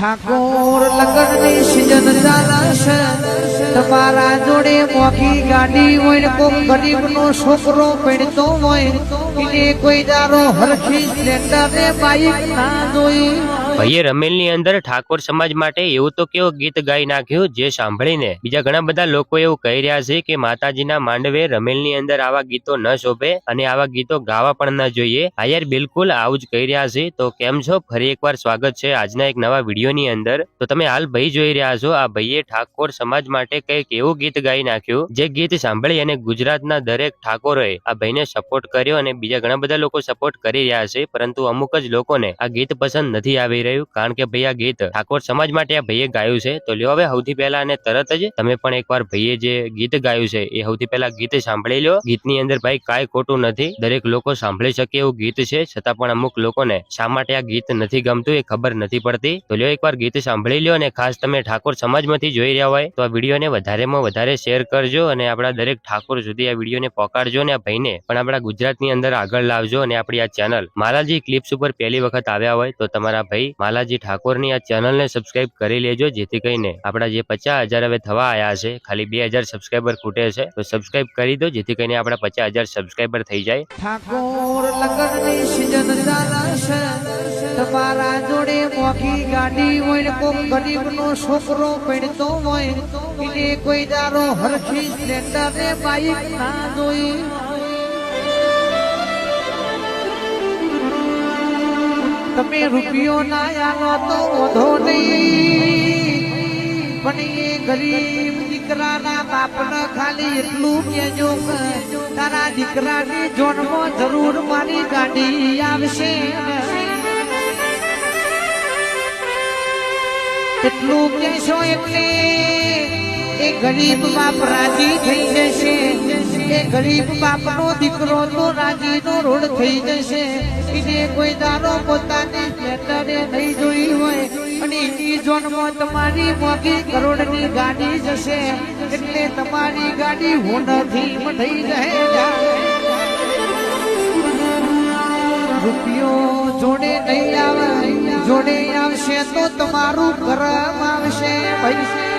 Thakor લગનની season ચાલશે. તમારા જોડે મોખી ગાડી હોય કોક ગરીબનો છોકરો પડતો હોય, એને કોઈ દારો હરખી સ્પ્લેન્ડર ને બાઈક ના જોઈ. ભાઈએ રમેલની અંદર ઠાકોર સમાજ માટે એવું તો કેવું ગીત ગાઈ નાખ્યું જે સાંભળીને. બીજા ઘણા બધા લોકો એવું કહી રહ્યા છે કે માતાજીના માંડવે રમેલની અંદર આવા ગીતો ન શોભે અને આવા ગીતો ગાવા પણ ન જોઈએ. હા યાર, બિલકુલ આવું જ કહી રહ્યા છે. તો કેમ છો? ફરી એકવાર સ્વાગત છે આજના એક નવા વિડીયોની અંદર. તો તમે હાલ ભાઈ જોઈ રહ્યા છો, આ ભાઈએ ઠાકોર સમાજ માટે કંઈક એવું ગીત ગાઈ નાખ્યું જે ગીત સાંભળી અને ગુજરાતના દરેક ઠાકોરોએ આ ભાઈને સપોર્ટ કર્યો અને બીજા ઘણા બધા લોકો સપોર્ટ કરી રહ્યા છે, પરંતુ અમુક જ લોકોને આ ગીત પસંદ નથી આવી રહ્યું કારણ કે ભાઈ આ ગીત ઠાકોર સમાજ માટે આ ભાઈએ ગાયું છે. તો લ્યો હવે સૌથી પહેલા અને તરત જ તમે પણ એકવાર ભાઈએ જે ગીત ગાયું છે એ સૌથી પહેલા ગીત સાંભળી લો ગીતની અંદર ભાઈ કાંઈ ખોટું નથી. દરેક લોકો સાંભળી શકે એવું ગીત છે. છતાં પણ અમુક લોકોને શા માટે આ ગીત નથી ગમતું એ ખબર નથી પડતી. તો લ્યો એકવાર ગીત સાંભળી લ્યો અને ખાસ તમે ઠાકોર સમાજમાંથી જોઈ રહ્યા હોય તો આ વિડીયોને વધારેમાં વધારે શેર કરજો અને આપણા દરેક ઠાકોર સુધી આ વિડીયોને પહોંચાડજો અને આ ભાઈને પણ આપણા ગુજરાતની અંદર આગળ લાવજો અને આપણી આ ચેનલ માલાજી ક્લિપ્સ ઉપર પહેલી વખત આવ્યા હોય તો તમારા ભાઈ માલાજી ઠાકોરની આ ચેનલને સબસ્ક્રાઇબ કરી લેજો, જેથી કરીને આપણા જે પચાસ હજાર હવે થવા આવ્યા છે, ખાલી બે હજાર સબસ્ક્રાઇબર ખૂટે છે, તો સબસ્ક્રાઇબ કરી દો, જેથી કરીને આપણા પચાસ હજાર સબસ્ક્રાઇબર થઈ જાય. તમારા જોડે મોખી ગાડી હોય ને ગરીબ નો છોકરો પડતો હોય કોઈ દારો હરખી સ્પ્લેન્ડર ને બાઈક ના જોઈ તમે રૂપિયો ના આલો તો વધો નહીં. પણ એ ગરીબ દીકરાના બાપને ખાલી એટલું કેજો તારા દીકરાની જોનમાં જરૂર મારી ગાડી આવશે. એટલું કહેશો એટલે એ ગરીબ બાપ રાજી થઈ જશે. એ ગરીબ બાપનો દીકરો તો રાજીનો રોડ થઈ જશે. એને કોઈ દારો પોતાની સ્પ્લેન્ડરે નહીં જોઈ હોય. અને એની જોનમાં તમારી મોગી કરોડની ગાડી જશે. એટલે તમારી ગાડી હોનથી થઈ જાય. રૂપિયો જોડે નહીં આવે. જોડે આવશે તો તમારું કરમ આવશે. ભાઈ